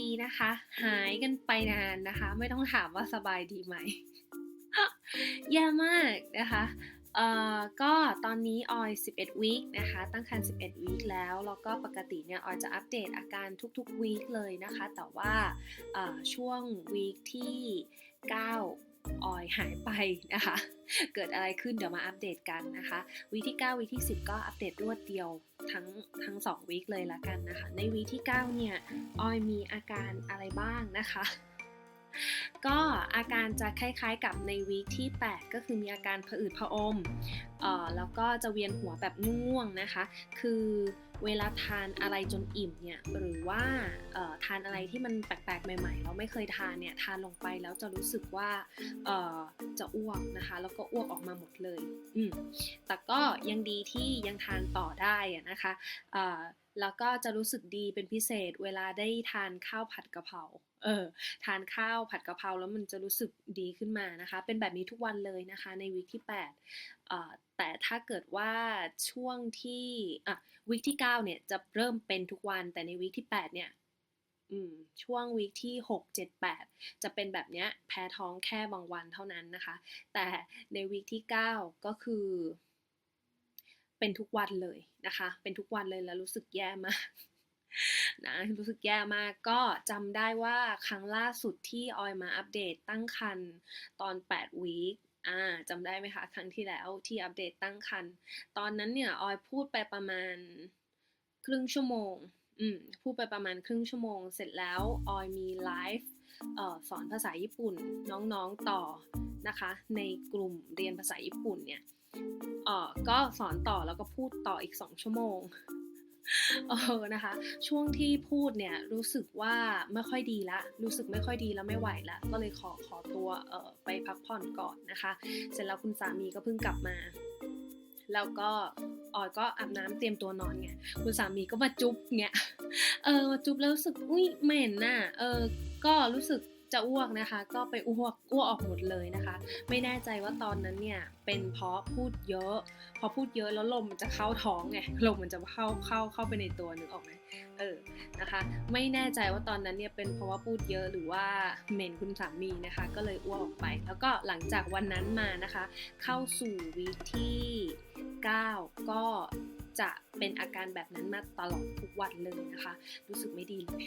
ดีนะคะ หายกันไปนานนะคะ ไม่ต้องถามว่าสบายดีไหมแย่มากนะคะเอ่อก็ตอนนี้ออย 11 วีคนะคะ ตั้งครรภ์ 11 วีคแล้ว แล้วก็ปกติเนี่ยออยจะอัปเดตอาการทุกๆวีคเลยนะคะ แต่ว่าเอ่อช่วงวีคที่ 9 ออยหายไปนะคะ เกิดอะไรขึ้นเดี๋ยวมาอัปเดตกันนะคะ วีที่ 9 วีที่ 10 ก็อัปเดตรวดเดียวทั้งทั้ง2วีคเลยละกันนะคะ ในวีที่ 9 เนี่ย ออยมีอาการอะไรบ้างนะคะก็อาการจะคล้ายๆกับในวีคที่ 8 ก็คือมีอาการผะอืดผะอมเอ่อแล้วก็จะเวียนหัวแบบง่วงนะคะ คือ เวลาทานอะไรจนอิ่มเนี่ยหรือว่าทานอะไรที่มันแปลกๆ ใหม่ๆ เราไม่เคยทานเนี่ยทานลงไปแล้วจะรู้สึกว่าจะอ้วกนะคะ แล้วก็อ้วกออกมาหมดเลยอืมแต่ก็ยังดีที่ยังทานต่อได้นะคะแล้วก็จะรู้สึกดีเป็นพิเศษเวลาได้ทานข้าวผัดกะเพราเออทานข้าวผัดกะเพราแล้วมันจะรู้สึกดีขึ้นมานะคะ เป็นแบบนี้ทุกวันเลยนะคะในวีคที่8เอ่อ แต่ถ้าเกิดว่าช่วงที่อะวีคที่ 9 เนี่ยจะเริ่มเป็นทุกวัน แต่ในวีคที่ 8 เนี่ยอืมช่วงวีคที่ 6 7 8 จะเป็นแบบเนี้ยแพ้ท้องแค่บางวันเท่านั้นนะคะ แต่ในวีคที่ 9 ก็คือ เป็นทุกวันเลยนะคะ เป็นทุกวันเลยแล้วรู้สึกแย่มากนะรู้สึกแย่มากก็จำได้ว่าครั้งล่าสุดที่ออยมาอัปเดตตั้งครรภ์ตอน 8 วีค อ่าจำได้ไหมคะครั้งที่แล้วที่อัปเดตตั้งครรภ์ตอนนั้นเนี่ยออยพูดไปประมาณครึ่งชั่วโมง อืม พูดไปประมาณครึ่งชั่วโมง เสร็จแล้วออยมีไลฟ์สอนภาษาญี่ปุ่นน้องๆต่อนะคะ ในกลุ่มเรียนภาษาญี่ปุ่นเนี่ยก็สอนต่อแล้วก็พูดต่ออีก 2 ชั่วโมง เออนะคะ ช่วงที่พูดเนี่ยรู้สึกว่าไม่ค่อยดีละ รู้สึกไม่ค่อยดีแล้วไม่ไหวละ ก็เลยขอขอตัวเออไปพักผ่อนก่อนนะคะ เสร็จแล้วคุณสามีก็เพิ่งกลับมา แล้วก็ออยก็อาบน้ำเตรียมตัวนอนไงคุณสามีก็มาจุ๊บเงี้ยเออมาจุ๊บแล้วรู้สึกอุ้ยเหม็นน่ะเออก็รู้สึก จะอ้วกนะคะ ก็ไปอ้วกอ้วกออกหมดเลยนะคะ ไม่แน่ใจว่าตอนนั้นเนี่ยเป็นเพราะพูดเยอะ พอพูดเยอะแล้วลมมันจะเข้าท้องไงลมมันจะเข้าเข้าเข้าไปในตัวนึกออกไหมเออนะคะ ไม่แน่ใจว่าตอนนั้นเนี่ยเป็นเพราะว่าพูดเยอะหรือว่าเหม็นคุณสามีนะคะ ก็เลยอ้วกออกไป แล้วก็หลังจากวันนั้นมานะคะ เข้าสู่วีคที่ 9 ก็จะเป็นอาการแบบนั้นมาตลอดทุกวันเลยนะคะ รู้สึกไม่ดีเลย